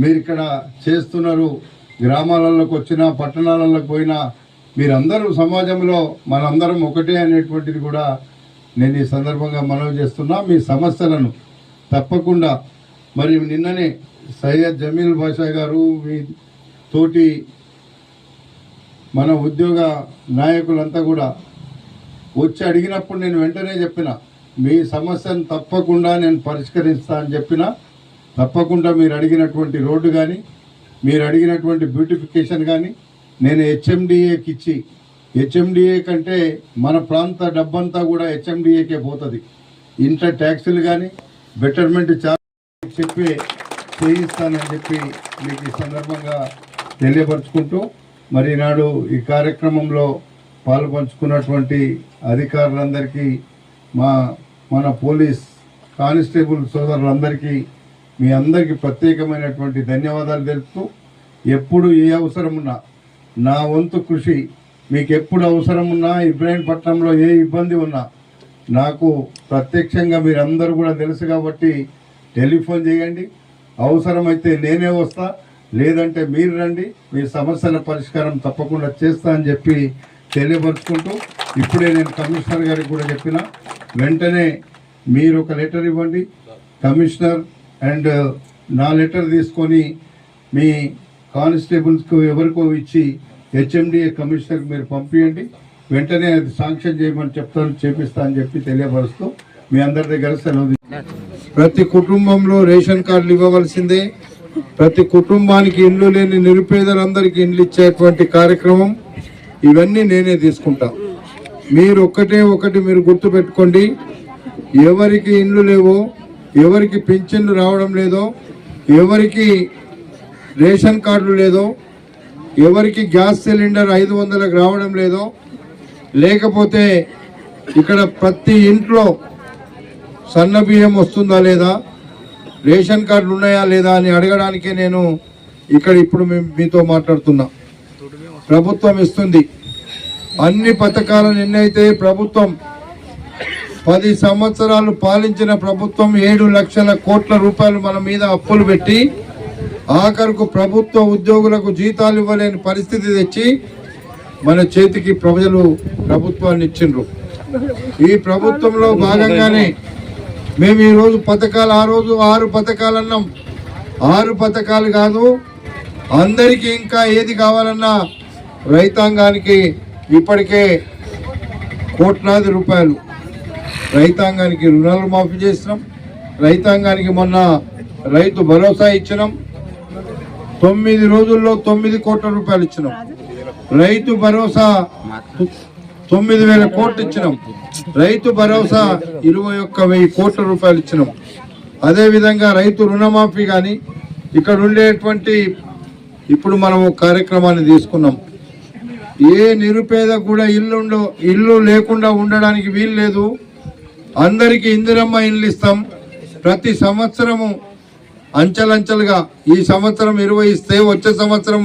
మీరు ఇక్కడ చేస్తున్నారు. గ్రామాలలోకి వచ్చినా పట్టణాలలోకి పోయినా మీరందరూ సమాజంలో మనందరం ఒకటే అనేటువంటిది కూడా నేను ఈ సందర్భంగా మనవి చేస్తున్నా. మీ సమస్యలను తప్పకుండా మరి నిన్ననే సయ్యద్ జమీల్ బాషా గారు మీ తోటి మన ఉద్యోగ నాయకులంతా కూడా వచ్చి అడిగినప్పుడు నేను వెంటనే చెప్పిన మీ సమస్యను తప్పకుండా నేను పరిష్కరిస్తా అని చెప్పిన. తప్పకుండా మీరు అడిగినటువంటి రోడ్డు కానీ మీరు అడిగినటువంటి బ్యూటిఫికేషన్ కానీ నేను హెచ్ఎండిఏకి ఇచ్చి హెచ్ఎండిఏ కంటే మన ప్రాంత డబ్బంతా కూడా హెచ్ఎండిఏకే పోతుంది. ఇంటర్ ట్యాక్సీలు కానీ బెటర్మెంట్ చాలా చెప్పి చేయిస్తానని చెప్పి మీకు ఈ సందర్భంగా తెలియపరుచుకుంటూ మరి నాడు ఈ కార్యక్రమంలో పాల్పంచుకున్నటువంటి అధికారులందరికీ మా మన పోలీస్ కానిస్టేబుల్ సోదరులందరికీ మీ అందరికీ ప్రత్యేకమైనటువంటి ధన్యవాదాలు తెలుపుతూ ఎప్పుడు ఏ అవసరం ఉన్నా నా వంతు కృషి మీకు ఎప్పుడు అవసరం ఉన్నా ఇబ్రాహీంపట్నంలో ఏ ఇబ్బంది ఉన్నా నాకు ప్రత్యక్షంగా మీరందరూ కూడా తెలుసు కాబట్టి టెలిఫోన్ చేయండి. అవసరమైతే నేనే వస్తా లేదంటే మీరు రండి. మీ సమస్యల పరిష్కారం తప్పకుండా చేస్తా అని చెప్పి తెలియపరుచుకుంటూ ఇప్పుడే నేను కమిషనర్ గారికి కూడా చెప్పిన వెంటనే మీరు ఒక లెటర్ ఇవ్వండి. కమిషనర్ అండ్ నా లెటర్ తీసుకొని మీ కానిస్టేబుల్స్కు ఎవరికో ఇచ్చి హెచ్ఎండిఏ కమిషనర్కి మీరు పంపించండి వెంటనే అది శాంక్షన్ చేయమని చెప్తాను చేపిస్తా అని చెప్పి తెలియపరుస్తూ మీ అందరి దగ్గర సెలవు ప్రతి కుటుంబంలో రేషన్ కార్డులు ఇవ్వవలసిందే. ప్రతి కుటుంబానికి ఇండ్లు లేని నిరుపేదలందరికీ ఇండ్లు ఇచ్చేటువంటి కార్యక్రమం ఇవన్నీ నేనే తీసుకుంటా. మీరు ఒక్కటే ఒకటి మీరు గుర్తు పెట్టుకోండి ఎవరికి ఇండ్లు లేవో ఎవరికి పింఛన్లు రావడం లేదో ఎవరికి రేషన్ కార్డులు లేదో ఎవరికి గ్యాస్ సిలిండర్ ఐదు వందలకు రావడం లేదో లేకపోతే ఇక్కడ ప్రతి ఇంట్లో సన్న బియ్యం వస్తుందా లేదా రేషన్ కార్డులు ఉన్నాయా లేదా అని అడగడానికే నేను ఇక్కడ ఇప్పుడు మీతో మాట్లాడుతున్నా. ప్రభుత్వం ఇస్తుంది. అన్ని పథకాలను ఎన్నైతే ప్రభుత్వం పది సంవత్సరాలు పాలించిన ప్రభుత్వం ఏడు లక్షల కోట్ల రూపాయలు మన మీద అప్పులు పెట్టి ఆఖరుకు ప్రభుత్వ ఉద్యోగులకు జీతాలు ఇవ్వలేని పరిస్థితి తెచ్చి మన చేతికి ప్రజలు ప్రభుత్వాన్ని ఇచ్చిండ్రు. ఈ ప్రభుత్వంలో భాగంగానే మేము ఈరోజు పథకాలు ఆ రోజు ఆరు పథకాలు అన్నాం. ఆరు పథకాలు కాదు అందరికీ ఇంకా ఏది కావాలన్నా రైతాంగానికి ఇప్పటికే కోట్లాది రూపాయలు. రైతాంగానికి రుణాలు మాఫీ చేసినాం. రైతాంగానికి మొన్న రైతు భరోసా ఇచ్చినాం. తొమ్మిది రోజుల్లో తొమ్మిది కోట్ల రూపాయలు ఇచ్చినాం. రైతు భరోసా తొమ్మిది వేల కోట్లు ఇచ్చినాం. రైతు భరోసా ఇరవై ఒక్క వెయ్యి కోట్ల రూపాయలు ఇచ్చినాం. అదేవిధంగా రైతు రుణమాఫీ కానీ ఇక్కడ ఉండేటువంటి ఇప్పుడు మనం కార్యక్రమాన్ని తీసుకున్నాం. ఏ నిరుపేద కూడా ఇల్లు ఇల్లు లేకుండా ఉండడానికి వీలు లేదు. అందరికీ ఇందిరమ్మ ఇల్లు ఇస్తాం. ప్రతి సంవత్సరము అంచెలంచెలుగా ఈ సంవత్సరం ఇరవై ఇస్తే వచ్చే సంవత్సరం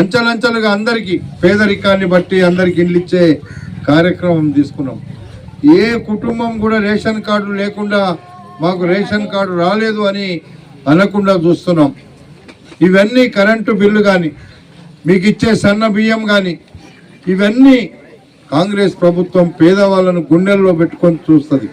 అంచెలంచెలుగా అందరికీ పేదరికాన్ని బట్టి అందరికి ఇల్లు ఇచ్చే కార్యక్రమం తీసుకున్నాం. ఏ కుటుంబం కూడా రేషన్ కార్డు లేకుండా మాకు రేషన్ కార్డు రాలేదు అని అనకుండా చూస్తున్నాం. ఇవన్నీ కరెంటు బిల్లు కానీ మీకు ఇచ్చే సన్న బియ్యం కానీ ఇవన్నీ కాంగ్రెస్ ప్రభుత్వం పేదవాళ్ళను గుండెల్లో పెట్టుకొని చూస్తుంది.